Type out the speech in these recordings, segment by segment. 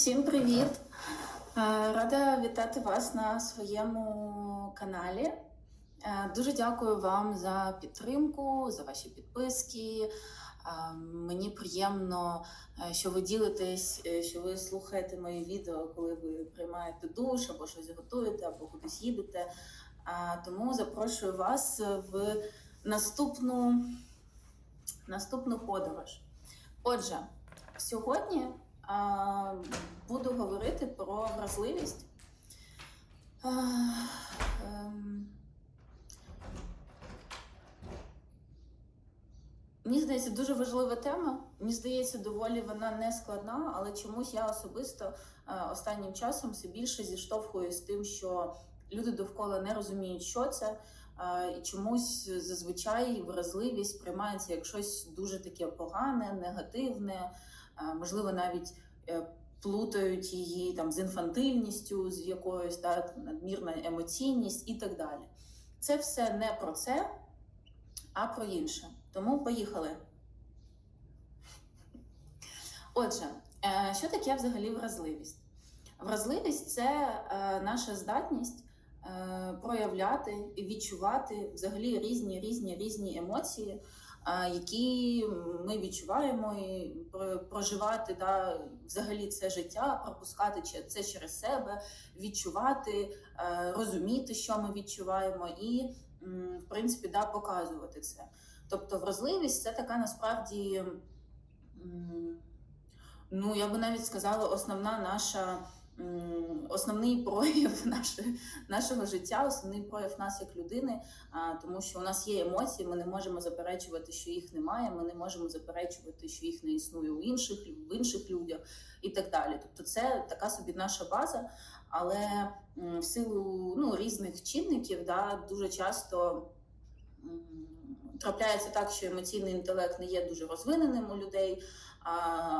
Всім привіт! Е, Рада вітати вас на своєму каналі. Е, Дуже дякую вам за підтримку, за ваші підписки. Е, Мені приємно, що ви ділитесь, що ви слухаєте мої відео, коли ви приймаєте душ або щось готуєте, або кудись їдете. Тому запрошую вас в наступну, наступну подорож. Отже, сьогодні буду говорити про вразливість. Ем, Мені здається, дуже важлива тема. Мені здається, доволі вона не складна, але чомусь я особисто е, останнім часом все більше зіштовхуюсь з тим, що люди довкола не розуміють, що це, і чомусь зазвичай вразливість сприймається як щось дуже таке погане, негативне, можливо, навіть е, плутають її там з інфантильністю, з якоюсь та, надмірна емоційність і так далі. Це все не про це, а про інше. Тому поїхали. Отже, е, що таке взагалі вразливість? Вразливість це е, наша здатність проявляти і відчувати взагалі різні різні різні емоції, які ми відчуваємо і проживати да, взагалі це життя, пропускати це через себе, відчувати, е, розуміти, що ми відчуваємо, і в принципі да, показувати це. Тобто вразливість це така насправді, ну я би навіть сказала, основна наша. Основний прояв наше, нашого життя, основний прояв нас як людини, а, тому що у нас є емоції, ми не можемо заперечувати, що їх немає, ми не можемо заперечувати, що їх не існує у інших в інших людях і так далі. Тобто, це така собі наша база, але в силу ну, різних чинників да, дуже часто трапляється так, що емоційний інтелект не є дуже розвиненим у людей. А,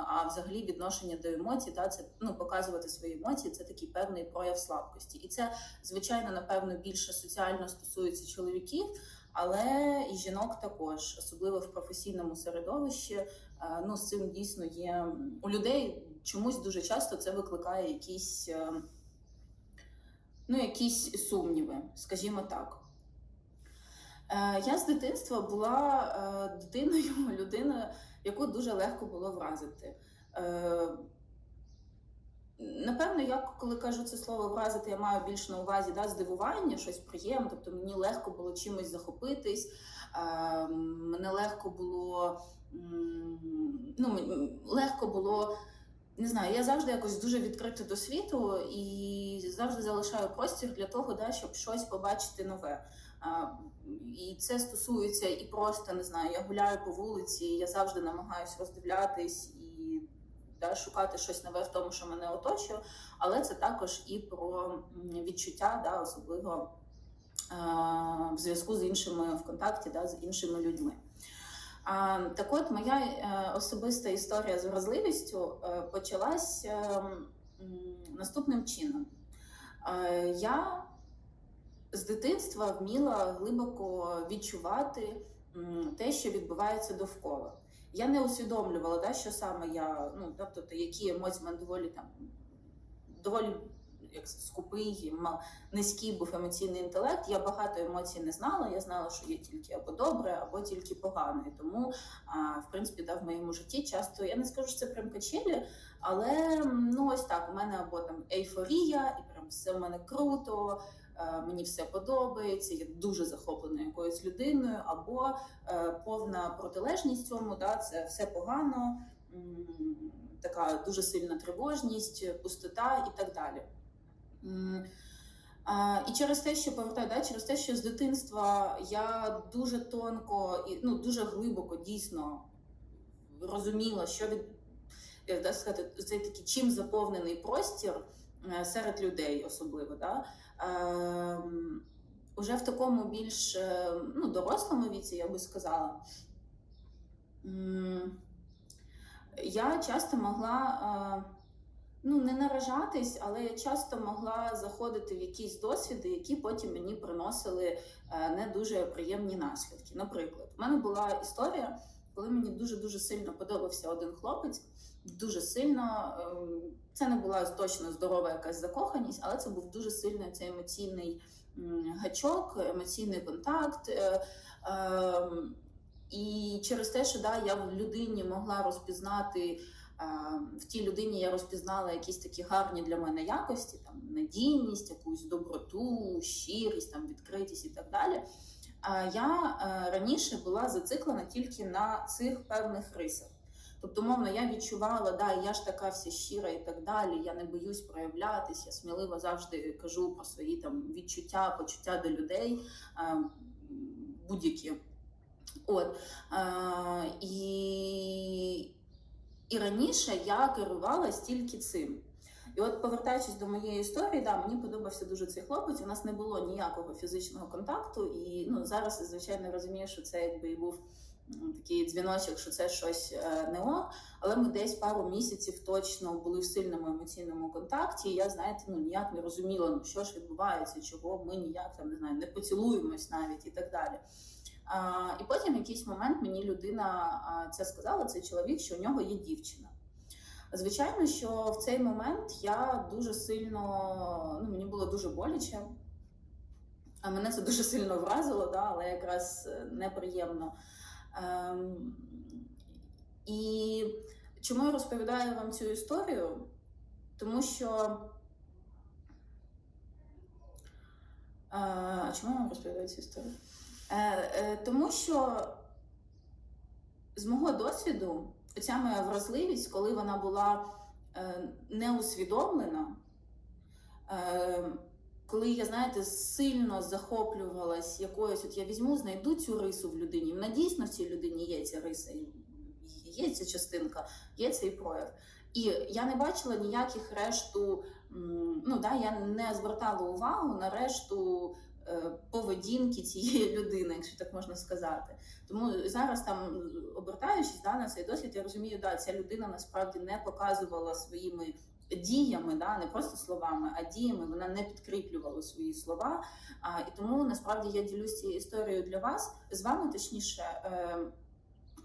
а взагалі відношення до емоцій, та це ну показувати свої емоції, це такий певний прояв слабкості, і це звичайно напевно більше соціально стосується чоловіків, але і жінок також, особливо в професійному середовищі. е, Ну з цим дійсно є у людей чомусь дуже часто це викликає якісь, е, ну якісь сумніви, скажімо так. Е, Я з дитинства була е, дитиною, людиною, яку дуже легко було вразити. Е, Напевно, я коли кажу це слово вразити, я маю більш на увазі да, здивування, щось приємне. Тобто мені легко було чимось захопитись, мене легко було ну, легко було. Не знаю, я завжди якось дуже відкрита до світу і завжди залишаю простір для того, да, щоб щось побачити нове. І це стосується і просто не знаю. Я гуляю по вулиці, я завжди намагаюся роздивлятись і да, шукати щось нове в тому, що мене оточує. Але це також і про відчуття, да, особливо в зв'язку з іншими в контакті, да, з іншими людьми. Так от, моя е, особиста історія з вразливістю е, почалась е, наступним чином. Е, я з дитинства вміла глибоко відчувати те, що відбувається довкола. Я не усвідомлювала, да, що саме я, ну тобто, які емоції мене доволі там доволі як скупий, низький був емоційний інтелект. Я багато емоцій не знала. Я знала, що є тільки або добре, або тільки погане. Тому, в принципі, да, в моєму житті часто я не скажу, що це прям качелі, але ну ось так, у мене або там ейфорія, і прям все в мене круто. е, Мені все подобається, я дуже захоплена якоюсь людиною, або е, повна протилежність цьому, да, це все погано, м, така дуже сильна тривожність, пустота і так далі. І через те, що повертаю, да, через те, що з дитинства я дуже тонко і ну дуже глибоко дійсно розуміла, що від так сказати, цей такий чим заповнений простір е, серед людей, особливо. Да? Ем, Уже в такому більш е, ну, дорослому віці, я би сказала. Я часто могла е, ну, не наражатись, але я часто могла заходити в якісь досвіди, які потім мені приносили е, не дуже приємні наслідки. Наприклад, у мене була історія, коли мені дуже дуже сильно подобався один хлопець. дуже сильно. ем, Це не була точно здорова якась закоханість, але це був дуже сильний цей емоційний гачок, емоційний контакт. е, ем, І через те, що да, я в людині могла розпізнати. В тій людині я розпізнала якісь такі гарні для мене якості, там надійність, якусь доброту, щирість, там відкритість і так далі. А я е, раніше була зациклена тільки на цих певних рисах. Тобто, мовно, я відчувала, да, я ж така вся щира і так далі. Я не боюсь проявлятися, я сміливо завжди кажу про свої там відчуття, почуття до людей будь-які. От і, і раніше я керувалась тільки цим. І от, повертаючись до моєї історії, да, мені подобався дуже цей хлопець. У нас не було ніякого фізичного контакту, і ну зараз звичайно розумію, що це якби і був такий дзвіночок, що це щось е, не ок. Але ми десь пару місяців точно були в сильному емоційному контакті. І я, знаєте, ну ніяк не розуміла, ну що ж відбувається, чого ми ніяк там не знаю, не поцілуємось навіть і так далі. І потім в якийсь момент мені людина це сказала, цей чоловік, що у нього є дівчина. Звичайно, що в цей момент я дуже сильно, ну мені було дуже боляче, а мене це дуже сильно вразило, да, але якраз е, неприємно. Ем, і чому я розповідаю вам цю історію? Тому що. Е, чому я вам розповідаю цю історію? Е, е, Тому що з мого досвіду, ця моя вразливість, коли вона була е, не усвідомлена, коли я, знаєте, сильно захоплювалась якоюсь, от я візьму, знайду цю рису в людині. Вона дійсно в цій людині є ця риса, є ця частинка, є цей прояв. І я не бачила ніяких решту, ну да, я не звертала увагу на решту поведінки цієї людини, якщо так можна сказати. Тому зараз там обертаючись да, на цей досвід, я розумію, да, ця людина насправді не показувала своїми діями, да, не просто словами, а діями вона не підкріплювала свої слова. А, і тому насправді я ділюсь цією історією для вас з вами, точніше, е,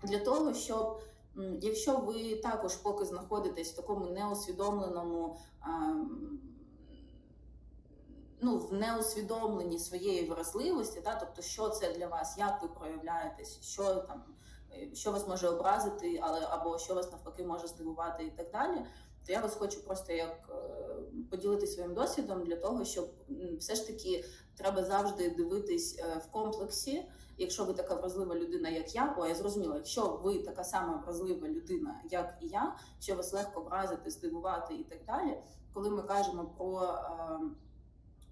для того, щоб. Якщо ви також поки знаходитесь в такому неусвідомленому, ем, ну, в неусвідомленні своєї вразливості, да, тобто, що це для вас, як ви проявляєтесь, що там, е, що вас може образити, але або що вас навпаки може здивувати і так далі, то я вас хочу просто як е, поділитися своїм досвідом для того, щоб все ж таки треба завжди дивитись е, в комплексі. Якщо ви така вразлива людина, як я, о, я зрозуміла, якщо ви така сама вразлива людина, як і я, що вас легко вразити, здивувати і так далі, коли ми кажемо про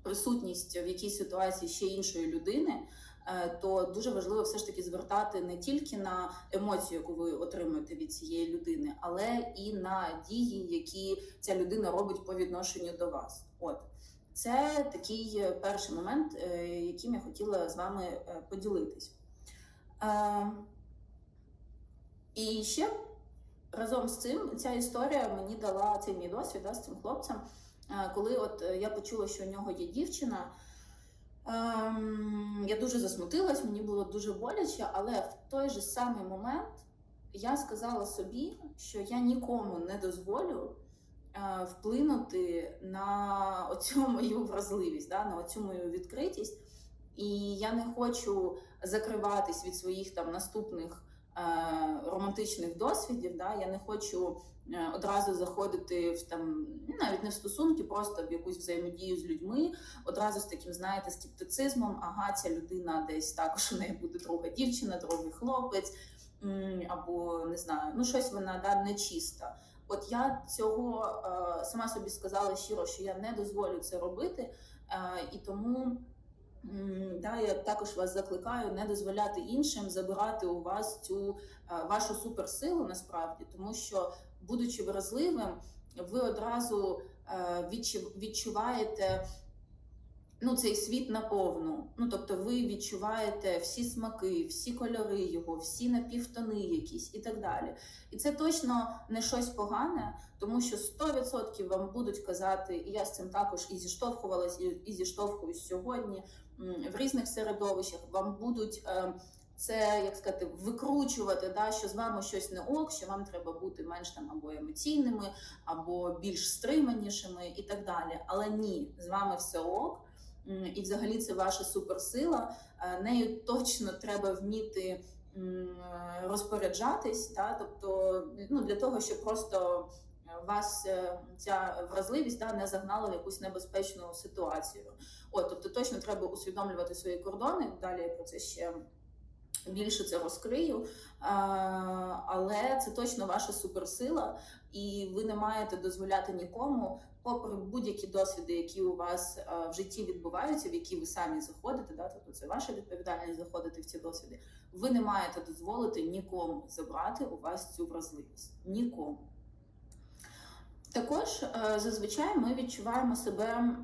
присутність в якійсь ситуації ще іншої людини, е, то дуже важливо все ж таки звертати не тільки на емоцію, яку ви отримуєте від цієї людини, але і на дії, які ця людина робить по відношенню до вас. От це такий перший момент, е, яким я хотіла з вами е, поділитись. І ще разом з цим ця історія мені дала цей мій досвід да, з цим хлопцем. Е, Коли от е, я почула, що у нього є дівчина, ем, я дуже засмутилась, мені було дуже боляче, але в той же самий момент я сказала собі, що я нікому не дозволю е, вплинути на оцю мою вразливість, да, на оцю мою відкритість. І я не хочу закриватись від своїх там наступних романтичних досвідів. Да? Я не хочу е, одразу заходити в там ну, навіть не в стосунки, просто в якусь взаємодію з людьми, одразу з таким, знаєте, скептицизмом. Ага, ця людина десь також у неї буде друга дівчина, другий хлопець, або не знаю, ну щось вона да, нечиста. От я цього е, сама собі сказала щиро, що я не дозволю це робити, е, і тому. Да, я також вас закликаю не дозволяти іншим забирати у вас цю е, вашу суперсилу насправді, тому що, будучи вразливим, ви одразу е, відчуваєте ну, цей світ наповну. Ну, тобто ви відчуваєте всі смаки, всі кольори його, всі напівтони якісь і так далі. І це точно не щось погане, тому що 100% вам будуть казати, і я з цим також і зіштовхувалась, і, і зіштовхуюсь сьогодні в різних середовищах. Вам будуть е, це як сказати, викручувати, да, що з вами щось не ок, що вам треба бути менш там або емоційними, або більш стриманішими і так далі. Але ні, з вами все ок. І взагалі це ваша суперсила. Е, Нею точно треба вміти розпоряджатись, да? тобто ну, для того, щоб просто вас е, ця вразливість да, не загнала в якусь небезпечну ситуацію. От, тобто точно треба усвідомлювати свої кордони. Далі я про це ще більше це розкрию. Але це точно ваша суперсила, і ви не маєте дозволяти нікому, попри будь-які досвіди, які у вас а, в житті відбуваються, в які ви самі заходите, да, тобто це ваша відповідальність заходити в ці досвіди. Ви не маєте дозволити нікому забрати у вас цю вразливість. Нікому. Також е, зазвичай ми відчуваємо себе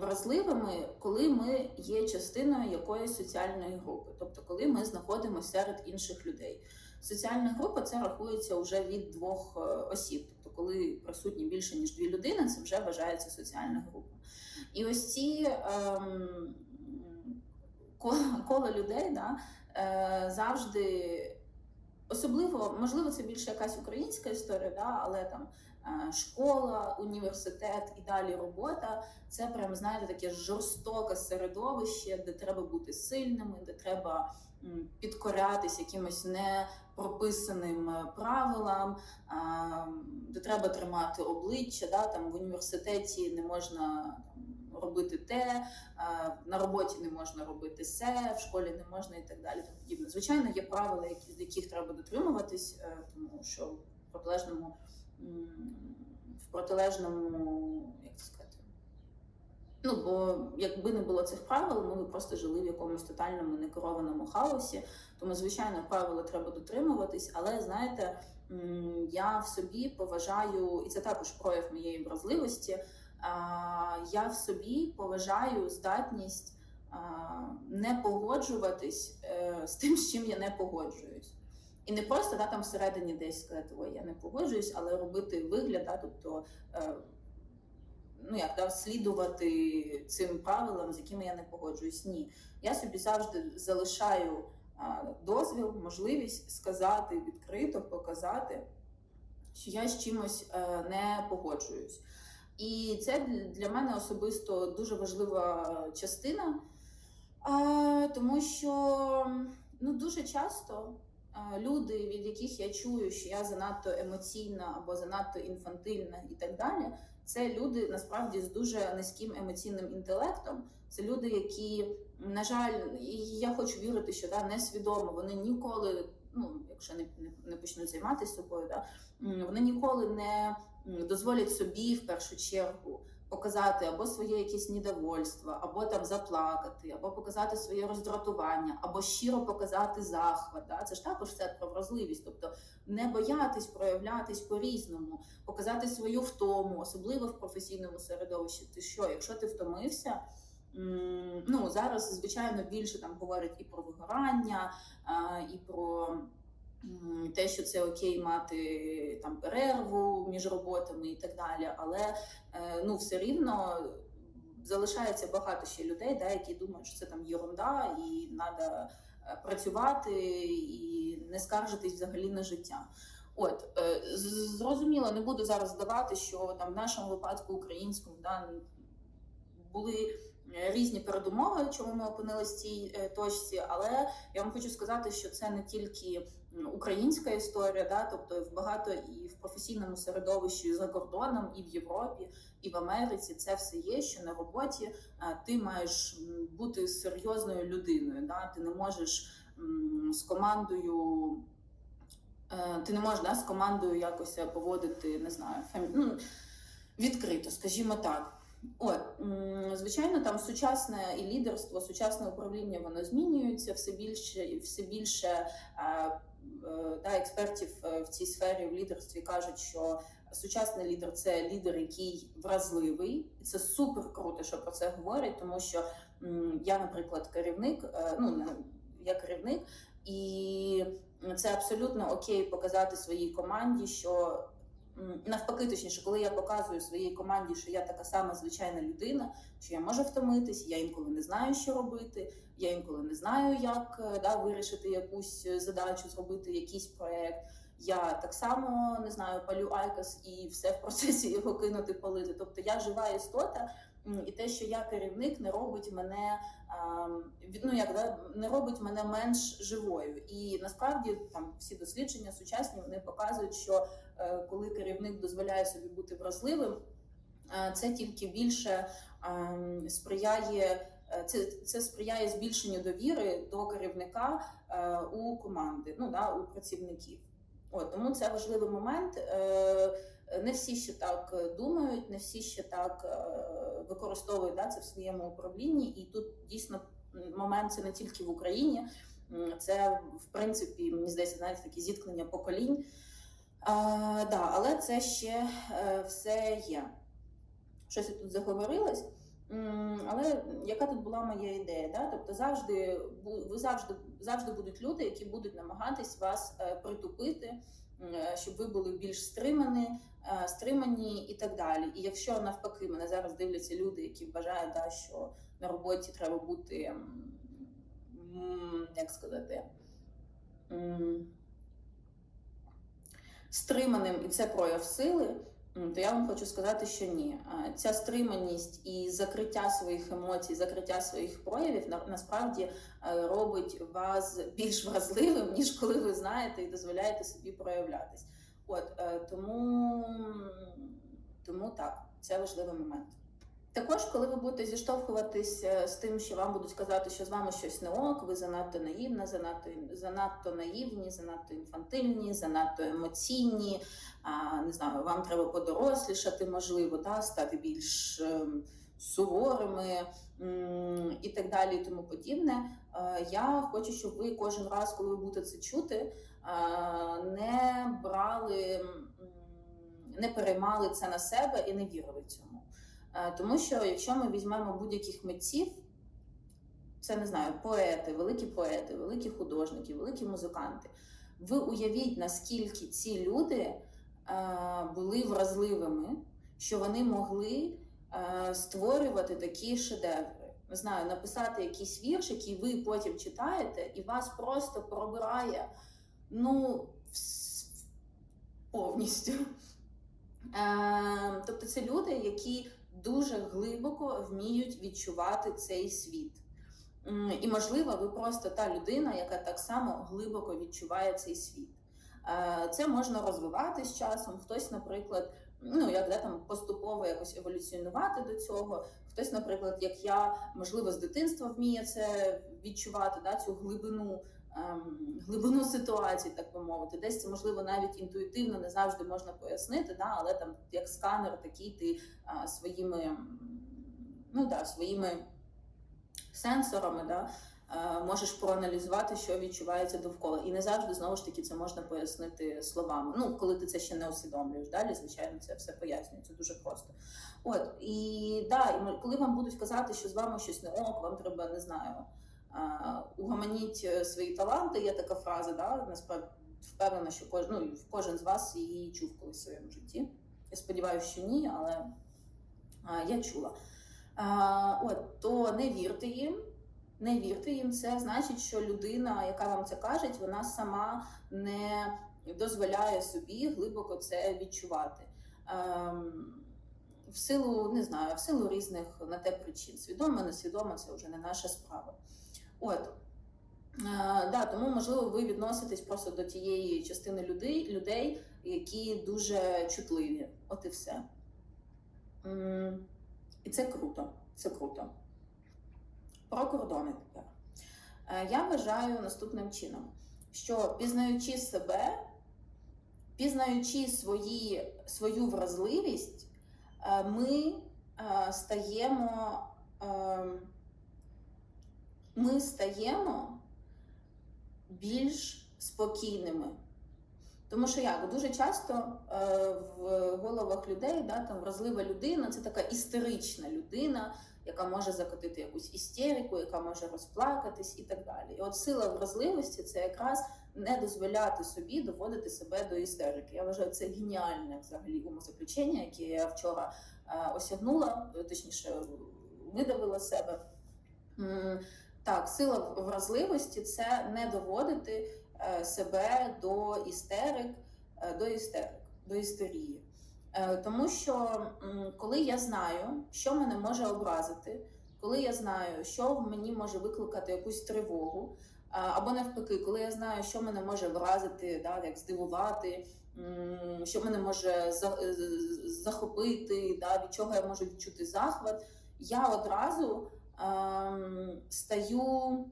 вразливими, коли ми є частиною якоїсь соціальної групи, тобто коли ми знаходимося серед інших людей. Соціальна група це рахується вже від двох е, осіб. Коли присутні більше ніж дві людини, це вже вважається соціальна група. І ось ці ем, коло, людей да, е, завжди. Особливо, можливо, це більше якась українська історія, да, але там е, школа, університет і далі робота це прям знаєте таке жорстоке середовище, де треба бути сильними, де треба підкорятись якимось непрописаним е, правилам, де треба тримати обличчя. Да, там в університеті не можна робити те, на роботі не можна робити се, в школі не можна і так далі. Тому подібне. Звичайно, є правила, які з яких треба дотримуватись, е, тому що в протилежному в протилежному, як це сказати. Ну, бо якби не було цих правил, ми б просто жили в якомусь тотальному некерованому хаосі. Тому, звичайно, правила треба дотримуватись, але знаєте, я в собі поважаю, і це також прояв моєї вразливості. Я в собі поважаю здатність не погоджуватись е, з тим, з чим я не погоджуюсь. І не просто да, там всередині десь сказати, ой, я не погоджуюсь, але робити вигляд, да, тобто е, ну як да, слідувати цим правилам, з якими я не погоджуюсь. Ні. Я собі завжди залишаю дозвіл, можливість сказати відкрито, показати, що я з чимось е, не погоджуюсь. І це для- мене особисто дуже важлива частина, тому що ну, дуже часто люди, від яких я чую, що я занадто емоційна або занадто інфантильна і так далі, це люди насправді з дуже низьким емоційним інтелектом. Це люди, які, на жаль, і я хочу вірити, що да, несвідомо вони ніколи, ну якщо не, не, не почнуть займатися собою, да, вони ніколи не дозволять собі в першу чергу показати або своє якесь недовольство, або там заплакати, або показати своє роздратування, або щиро показати захват. Да? Це ж також це про вразливість, тобто не боятись проявлятись по-різному, показати свою втому, особливо в професійному середовищі. Ти що, якщо ти втомився? Ну зараз звичайно більше там говорять і про вигорання, і про те, що це окей мати там перерву між роботами і так далі. Але е, ну все рівно залишається багато ще людей, да, які думають, що це там єрунда, і треба працювати і не скаржитись взагалі на життя. От е, зрозуміло, не буду зараз здавати, що там в нашому випадку українському да, були різні передумови, чому ми опинилися в цій е, точці. Але я вам хочу сказати, що це не тільки українська історія, да, тобто в багато і в професійному середовищі і за кордоном, і в Європі, і в Америці це все є. Що на роботі е, ти маєш бути серйозною людиною. Да? Ти не можеш з командою. е, Ти не можеш да, з командою якось поводити, не знаю, фем... ну, відкрито, скажімо так. От, звичайно, там сучасне і лідерство, сучасне управління воно змінюється все більше, все більше е, да, експертів е, в цій сфері в лідерстві кажуть, що сучасний лідер це лідер, який вразливий, і це супер круто, що про це говорять, тому що я, наприклад, керівник, е, ну я керівник, і це абсолютно окей показати своїй команді, що навпаки, точніше, коли я показую своїй команді, що я така сама звичайна людина, що я можу втомитись, я інколи не знаю, що робити, я інколи не знаю, як е, да, вирішити якусь е, задачу, зробити якийсь проект. Я так само не знаю, палю айкос і все в процесі його кинути палити. Тобто я жива істота, і те, що я керівник, не робить мене ну, як, да, не робить мене менш живою. І насправді там всі дослідження сучасні вони показують, що е, коли керівник дозволяє собі бути вразливим, е, це тільки більше ем, сприяє. е, Це, це сприяє збільшенню довіри до керівника е, у команди, ну да, у працівників. От тому це важливий момент. Е, не всі ще так е, думають, не всі ще так е, використовують да, це в своєму управлінні. І тут дійсно момент це не тільки в Україні, це в принципі, мені здається, навіть такі зіткнення поколінь. А, да, але це ще е, все є. Щось я тут заговорилась. Але яка тут була моя ідея? Да? Тобто завжди ви завжди завжди будуть люди, які будуть намагатись вас притупити, щоб ви були більш стримані, е, стримані і так далі. І якщо навпаки мене зараз дивляться люди, які вважають, да, що на роботі треба бути, як сказати, стриманим, і це прояв сили. То я вам хочу сказати, що ні. Ця стриманість і закриття своїх емоцій, закриття своїх проявів на, насправді е, робить вас більш вразливим, ніж коли ви знаєте і дозволяєте собі проявлятись. От е, тому, тому так, це важливий момент. Також, коли ви будете зіштовхуватися з тим, що вам будуть казати, що з вами щось не ок, ви занадто наївна, занадто занадто наївні, занадто інфантильні, занадто емоційні. А, не знаю, вам треба подорослішати, можливо, да, стати більш ем, суворими і так далі, і тому подібне. Е, Я хочу, щоб ви кожен раз, коли ви будете це чути, е, не брали, не переймали це на себе і не вірили цьому. Е, Тому що якщо ми візьмемо будь-яких митців, це не знаю, поети, великі поети, великі художники, великі музиканти. Ви уявіть, наскільки ці люди е, були вразливими, що вони могли е, створювати такі шедеври. Не знаю, написати якийсь вірш, який ви потім читаєте, і вас просто пробирає ну, повністю. Тобто це люди, які дуже глибоко вміють відчувати цей світ. І, можливо, ви просто та людина, яка так само глибоко відчуває цей світ. Е, Це можна розвивати з часом. Хтось, наприклад, ну як да, там поступово якось еволюціонувати до цього. Хтось, наприклад, як я, можливо, з дитинства вміє це відчувати, да, цю глибину, глибину ситуації, так би мовити. Десь це можливо навіть інтуїтивно не завжди можна пояснити, да, але там як сканер, такий ти своїми, ну да, своїми сенсорами, да, е, можеш проаналізувати, що відчувається довкола. І не завжди знову ж таки це можна пояснити словами. Ну, коли ти це ще не усвідомлюєш. Далі, звичайно, це все пояснюється дуже просто. От і да, і коли вам будуть казати, що з вами щось не ок, вам треба не знаю. Е, Угаманіть е, свої таланти, є така фраза, да, насправді впевнена, що кожен, ну, кожен з вас її чув колись в своєму житті. Я сподіваюся, що ні, але а, я чула. А, от, то не вірте їм, не вірте їм. Це значить, що людина, яка вам це каже, вона сама не дозволяє собі глибоко це відчувати. Ем, в силу не знаю, в силу різних на те причин. Свідомо, несвідомо, це вже не наша справа. От. Е, да, тому, можливо, ви відноситесь просто до тієї частини людей, людей які дуже чутливі. От і все. І це круто. Це круто. Про кордони тепер. Е, Я вважаю наступним чином, що пізнаючи себе, пізнаючи свої, свою вразливість, е, ми стаємо, е, ми стаємо більш спокійними. Тому що як дуже часто е, в головах людей да, там вразлива людина це така істерична людина, яка може закотити якусь істерику, яка може розплакатись і так далі. І от сила вразливості це якраз не дозволяти собі доводити себе до істерики. Я вважаю, це геніальне взагалі умозаключення, яке я вчора е, осягнула, точніше видавила себе. Так, сила вразливості це не доводити е, себе до істерик, е, до істерик, до істерії. Е, Тому що коли я знаю, що мене може образити, коли я знаю, що в мені може викликати якусь тривогу, або навпаки, коли я знаю, що мене може вразити, да, як здивувати, що мене може захопити, да, від чого я можу відчути захват, я одразу стаю,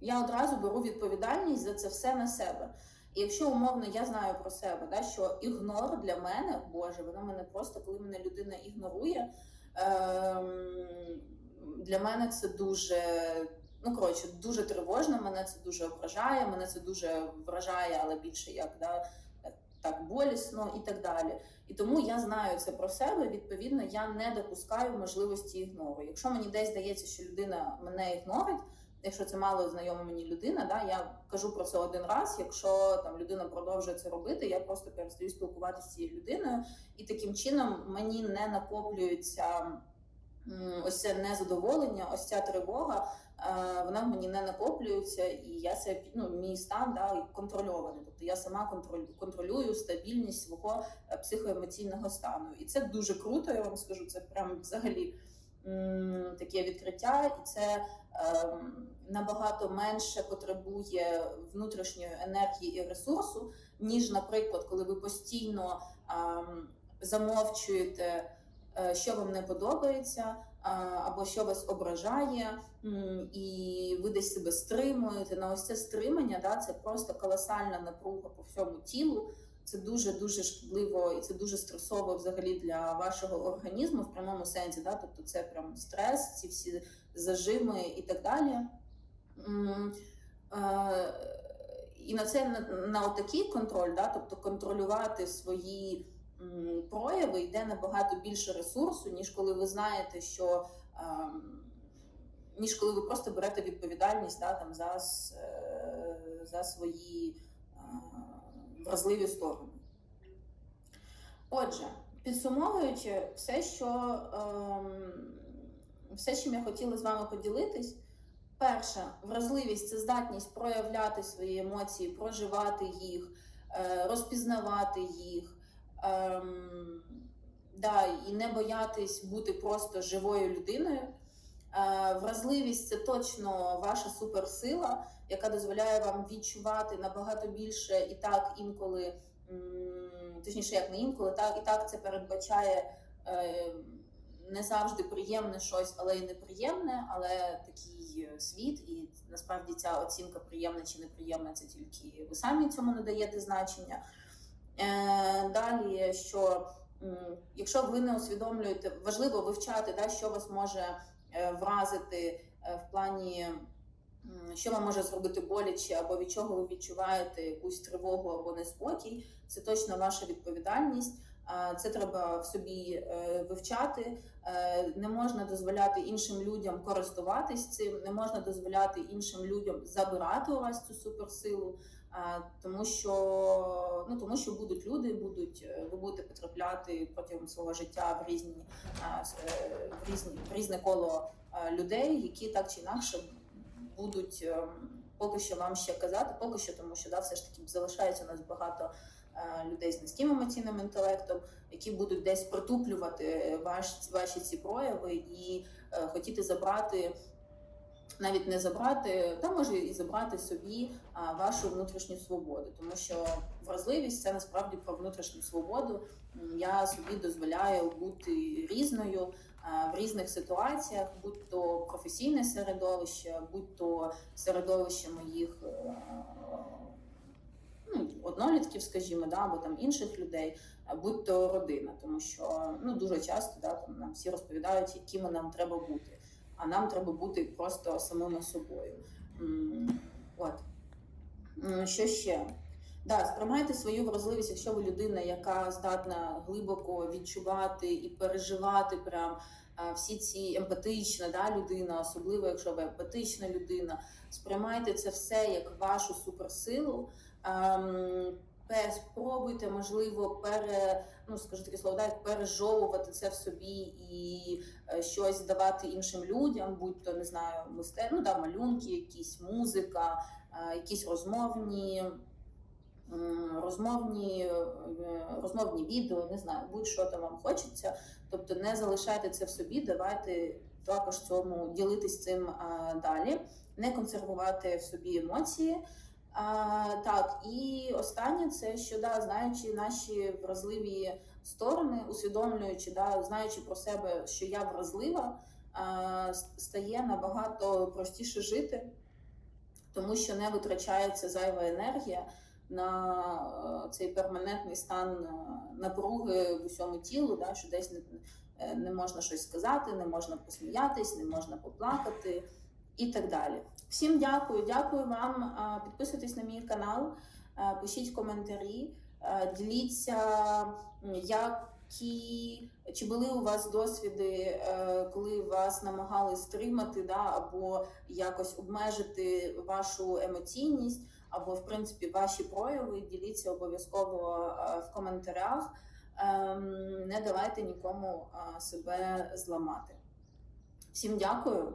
я одразу беру відповідальність за це все на себе. І якщо умовно я знаю про себе, да, що ігнор для мене, Боже, воно мене просто, коли мене людина ігнорує, ем, для мене це дуже, ну коротше, дуже тривожно, мене це дуже ображає, мене це дуже вражає, але більше як да, так болісно і так далі. І тому я знаю це про себе. Відповідно, я не допускаю можливості ігнору. Якщо мені десь здається, що людина мене ігнорить, якщо це мало знайома мені людина, да, я кажу про це один раз. Якщо там людина продовжує це робити, я просто перестаю спілкуватися з цією людиною, і таким чином мені не накоплюється ось це незадоволення, ось ця тривога. Е, Вона мені не накоплюється, і я це ну, мій стан да, контрольований. Тобто я сама контролю, контролюю стабільність свого е, психоемоційного стану. І це дуже круто, я вам скажу. Це прям взагалі таке відкриття, і це ем, набагато менше потребує внутрішньої енергії і ресурсу, ніж, наприклад, коли ви постійно ем, замовчуєте, е, що вам не подобається. Або що вас ображає, і ви десь себе стримуєте. На ось це стримання, да, це просто колосальна напруга по всьому тілу. Це дуже дуже шкідливо і це дуже стресово взагалі для вашого організму в прямому сенсі. Да? Тобто це прям стрес, ці всі зажими і так далі. І на це на, на отакий контроль, да? тобто контролювати свої прояви йде набагато більше ресурсу, ніж коли ви знаєте, що ем, ніж коли ви просто берете відповідальність да, там, за, е, за свої е, вразливі сторони. Отже, підсумовуючи все, що ем, все, чим я хотіла з вами поділитись. Перше, вразливість це здатність проявляти свої емоції, проживати їх, е, розпізнавати їх, ем, да, і не боятись бути просто живою людиною. Е, Вразливість це точно ваша суперсила, яка дозволяє вам відчувати набагато більше і так інколи, м, точніше, як не інколи, так і так це передбачає е, не завжди приємне щось, але й неприємне, але такий е, світ, і насправді ця оцінка приємна чи неприємна, це тільки ви самі цьому надаєте значення. Е, Далі, що якщо ви не усвідомлюєте, важливо вивчати, да, що вас може е, вразити е, в плані, що вам може зробити боляче, або від чого ви відчуваєте якусь тривогу або неспокій, це точно ваша відповідальність. Це треба в собі вивчати. Не можна дозволяти іншим людям користуватись цим, не можна дозволяти іншим людям забирати у вас цю суперсилу. Тому що ну тому, що будуть люди, будуть е, ви будете потрапляти протягом свого життя в різні е, в різні в різне коло е, людей, які так чи інакше будуть ем, поки що вам ще казати, поки що, тому що да, все ж таки залишається у нас багато е, людей з низьким емоційним інтелектом, які будуть десь протуплювати ваш, ваші ці прояви і е, хотіти забрати. Навіть не забрати, та може і забрати собі вашу внутрішню свободу, тому що вразливість це насправді про внутрішню свободу. Я собі дозволяю бути різною в різних ситуаціях, будь то професійне середовище, будь то середовище моїх е, ну, однолітків, скажімо, да, або там інших людей, будь то родина, тому що ну дуже часто да, там нам всі розповідають, якими нам треба бути. А нам треба бути просто самими собою. От. Що ще? Да, сприймайте свою вразливість, якщо ви людина, яка здатна глибоко відчувати і переживати прям всі ці емпатична да, людина, особливо якщо ви емпатична людина, сприймайте це все як вашу суперсилу. Спробуйте, можливо, пере, ну скажу таке слово, да, як пережовувати це в собі і е, щось давати іншим людям, будь то не знаю, мисте, ну да, малюнки, якісь музика, е, якісь розмовні. Розмовні, е, розмовні відео, не знаю, будь-що там вам хочеться. Тобто не залишайте це в собі, давайте також цьому ділитись цим далі, не консервувати в собі емоції. А, так, і останнє це що да, знаючи наші вразливі сторони, усвідомлюючи, да, знаючи про себе, що я вразлива, а, стає набагато простіше жити, тому що не витрачається зайва енергія на е, цей перманентний стан е, напруги в усьому тілу, да, що десь не, е, не можна щось сказати, не можна посміятись, не можна поплакати і так далі. Всім дякую, дякую вам. Підписуйтесь на мій канал, пишіть коментарі, діліться, які чи були у вас досвіди, е, коли вас намагались стримати, да, або якось обмежити вашу емоційність, або в принципі ваші прояви. Діліться обов'язково е, в коментарях. Ем, Не давайте нікому себе зламати. Всім дякую